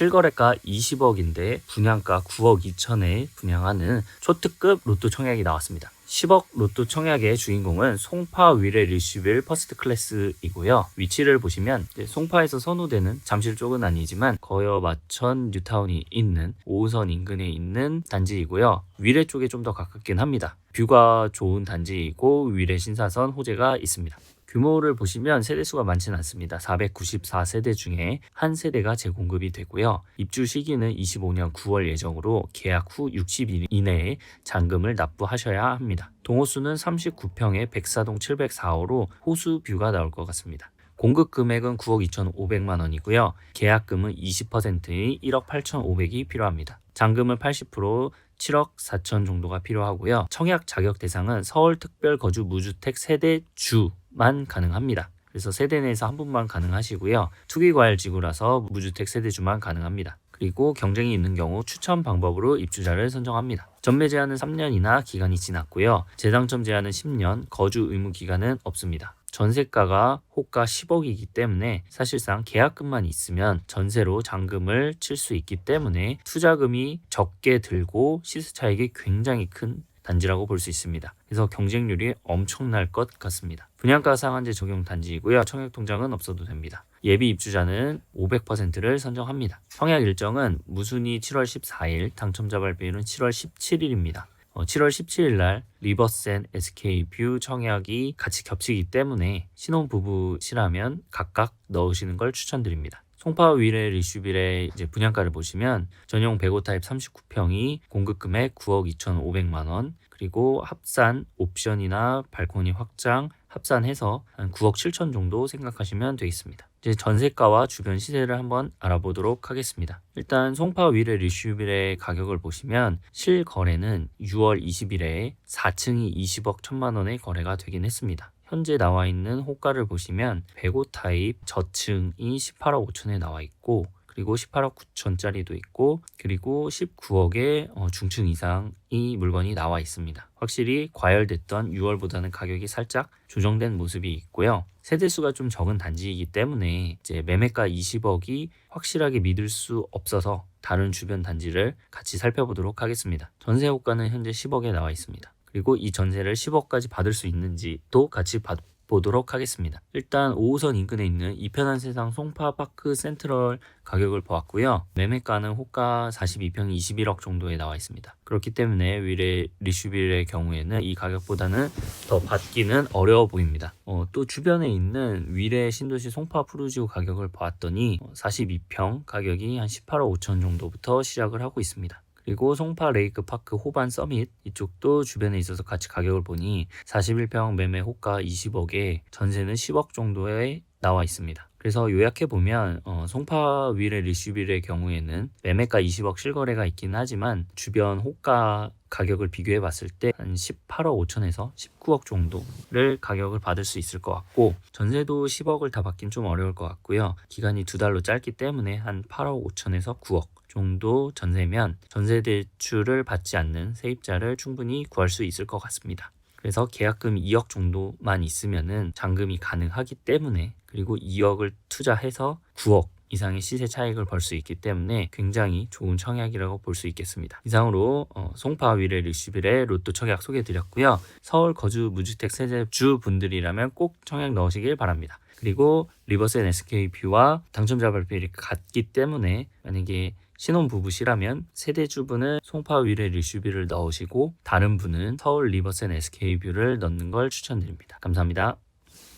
실거래가 20억인데 분양가 9억 2천에 분양하는 초특급 로또 청약이 나왔습니다. 10억 로또 청약의 주인공은 송파 위례 리시빌 퍼스트 클래스이고요. 위치를 보시면 송파에서 선호되는 잠실 쪽은 아니지만 거여 마천 뉴타운이 있는 5호선 인근에 있는 단지이고요. 위례 쪽에 좀 더 가깝긴 합니다. 뷰가 좋은 단지이고 위례 신사선 호재가 있습니다. 규모를 보시면 세대수가 많지는 않습니다. 494세대 중에 한 세대가 재공급이 되고요. 입주 시기는 25년 9월 예정으로 계약 후 60일 이내에 잔금을 납부하셔야 합니다. 동호수는 39평에 백사동 704호로 호수 뷰가 나올 것 같습니다. 공급 금액은 9억 2,500만 원이고요. 계약금은 20%인 1억 8,500이 필요합니다. 잔금은 80% 7억 4천 정도가 필요하고요. 청약 자격 대상은 서울 특별 거주 무주택 세대 주 만 가능합니다. 그래서 세대 내에서 한 분만 가능하시고요. 투기과열지구라서 무주택 세대주만 가능합니다. 그리고 경쟁이 있는 경우 추천 방법으로 입주자를 선정합니다. 전매 제한은 3년이나 기간이 지났고요. 재당첨 제한은 10년, 거주 의무 기간은 없습니다. 전세가가 호가 10억이기 때문에 사실상 계약금만 있으면 전세로 잔금을 칠 수 있기 때문에 투자금이 적게 들고 시세 차익이 굉장히 큰 단지라고 볼 수 있습니다. 그래서 경쟁률이 엄청날 것 같습니다. 분양가 상한제 적용 단지이고요. 청약 통장은 없어도 됩니다. 예비 입주자는 500%를 선정합니다. 청약 일정은 무순이 7월 14일, 당첨자 발표일은 7월 17일입니다. 7월 17일 날 리버센 SK뷰 청약이 같이 겹치기 때문에 신혼부부시라면 각각 넣으시는 걸 추천드립니다. 송파 위례 리슈빌의 이제 분양가를 보시면 전용 105 타입 39평이 공급 금액 9억 2,500만 원, 그리고 합산 옵션이나 발코니 확장 합산해서 한 9억 7천 정도 생각하시면 되겠습니다. 이제 전세가와 주변 시세를 한번 알아보도록 하겠습니다. 일단 송파 위례 리슈빌의 가격을 보시면 실거래는 6월 20일에 4층이 20억 1천만 원의 거래가 되긴 했습니다. 현재 나와 있는 호가를 보시면 105 타입 저층이 18억 5천에 나와 있고 그리고 18억 9천짜리도 있고 그리고 19억의 어, 중층 이상이 물건이 나와 있습니다. 확실히 과열됐던 6월보다는 가격이 살짝 조정된 모습이 있고요. 세대수가 좀 적은 단지이기 때문에 이제 매매가 20억이 확실하게 믿을 수 없어서 다른 주변 단지를 같이 살펴보도록 하겠습니다. 전세 호가는 현재 10억에 나와 있습니다. 그리고 이 전세를 10억까지 받을 수 있는지도 같이 봐, 보도록 하겠습니다. 일단 5호선 인근에 있는 이편한 세상 송파파크 센트럴 가격을 보았고요. 매매가는 호가 42평 21억 정도에 나와 있습니다. 그렇기 때문에 위례 리슈빌의 경우에는 이 가격보다는 더 받기는 어려워 보입니다. 어, 또 주변에 있는 위례 신도시 송파 푸르지오 가격을 보았더니 42평 가격이 한 18억 5천 정도부터 시작을 하고 있습니다. 그리고 송파 레이크 파크 호반 서밋 이쪽도 주변에 있어서 같이 가격을 보니 41평 매매 호가 20억에 전세는 10억 정도에 나와 있습니다. 그래서 요약해 보면 어, 송파 위례 리슈빌의 경우에는 매매가 20억 실거래가 있긴 하지만 주변 호가 가격을 비교해 봤을 때 한 18억 5천에서 19억 정도를 가격을 받을 수 있을 것 같고 전세도 10억을 다 받긴 좀 어려울 것 같고요. 기간이 두 달로 짧기 때문에 한 8억 5천에서 9억 정도 전세면 전세 대출을 받지 않는 세입자를 충분히 구할 수 있을 것 같습니다. 그래서 계약금 2억 정도만 있으면은 잔금이 가능하기 때문에 그리고 2억을 투자해서 9억 이상의 시세 차익을 벌 수 있기 때문에 굉장히 좋은 청약이라고 볼 수 있겠습니다. 이상으로 어, 송파 위례 리시빌의 로또 청약 소개해드렸고요. 서울 거주 무주택 세대주 분들이라면 꼭 청약 넣으시길 바랍니다. 그리고 리버센 SK뷰와 당첨자 발표일이 같기 때문에 만약에 신혼 부부시라면 세대주분은 송파 위례 리슈뷰를 넣으시고 다른 분은 서울 리버센 SK뷰를 넣는 걸 추천드립니다. 감사합니다.